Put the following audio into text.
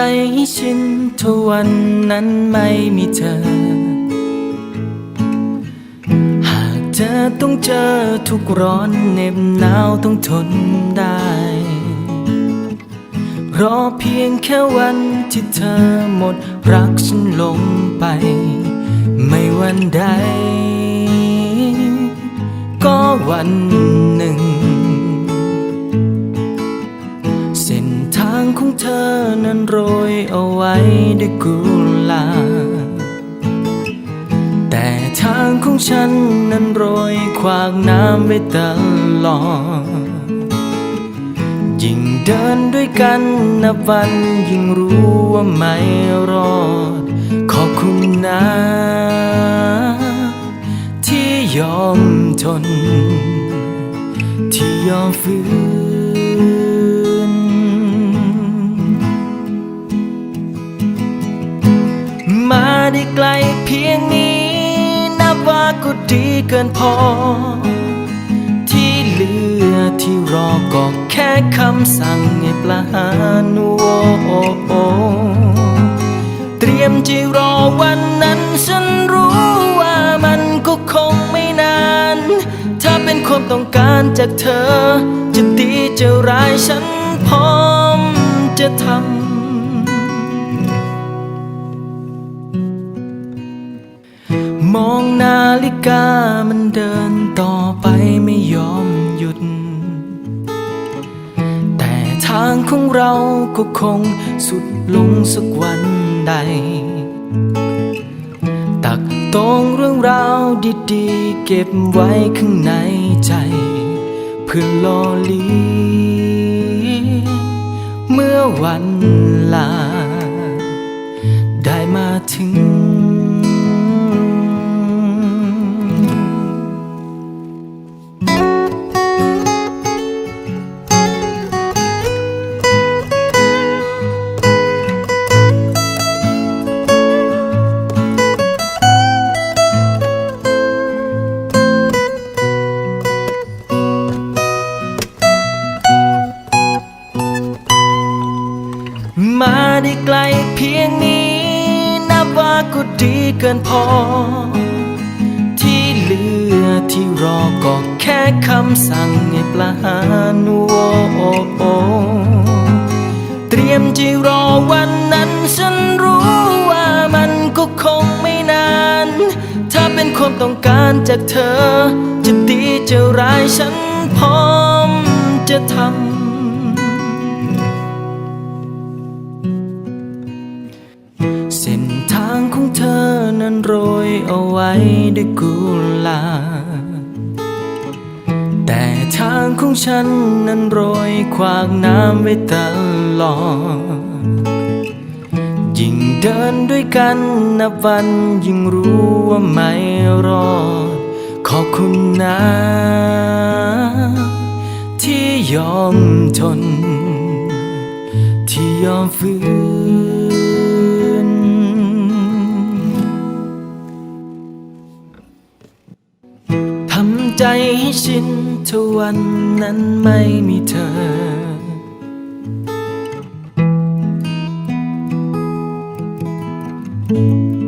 ใจให้ชินถ้าวันนั้นไม่มีเธอ หากเธอต้องเจอทุกร้อนเหน็บหนาวต้องทนได้ รอเพียงแค่วันที่เธอหมดรักฉันลงไป ไม่วันใด ก็วัน นั้นโรยเอาไว้ด้วยกุหลาบแต่ทางของฉันนั้นโรยขวางน้ำไว้ตลอดยิ่งเดินด้วยกันนับวันยิ่งรู้ว่าไม่รอด ขอบคุณนะ ที่ยอมทน ที่ยอมฝืน ดีเกินพอ ที่เหลือที่รอก็แค่คำสั่งให้ปลาหานัวเตรียมจะรอวันนั้นฉันรู้ว่ามันก็คงไม่นาน ถ้าเป็นความต้องการจากเธอ จะดีจะร้ายฉันพร้อมจะทำ กามันเดินต่อไปไม่ยอมหยุด แต่ทางของเราก็คงสุดลงสักวันใด ตักตองเรื่องราวดีๆ เก็บไว้ข้างในใจ เพื่อรอลีเมื่อวันลา มาได้ไกลเพียงนี้นับว่าก็ดีเกินพอ ที่เหลือที่รอก็แค่คำสั่งให้ปลาหานัวเตรียมจะรอวันนั้นฉันรู้ว่ามันก็คงไม่นาน ถ้าเป็นความต้องการจากเธอ จะดีจะร้ายฉันพร้อมจะทำ นั้นโรยเอาไว้ด้วยกุหลาบแต่ทางของฉันนั้นโรยขวางน้ำไว้ตลอด ยิ่งเดินด้วยกันนับวันยิ่งรู้ว่าไม่รอด ขอบคุณนะ ที่ยอมทน ที่ยอมฝืนำใจให้ชินถ้าวันนั้นไม่มีเธอเ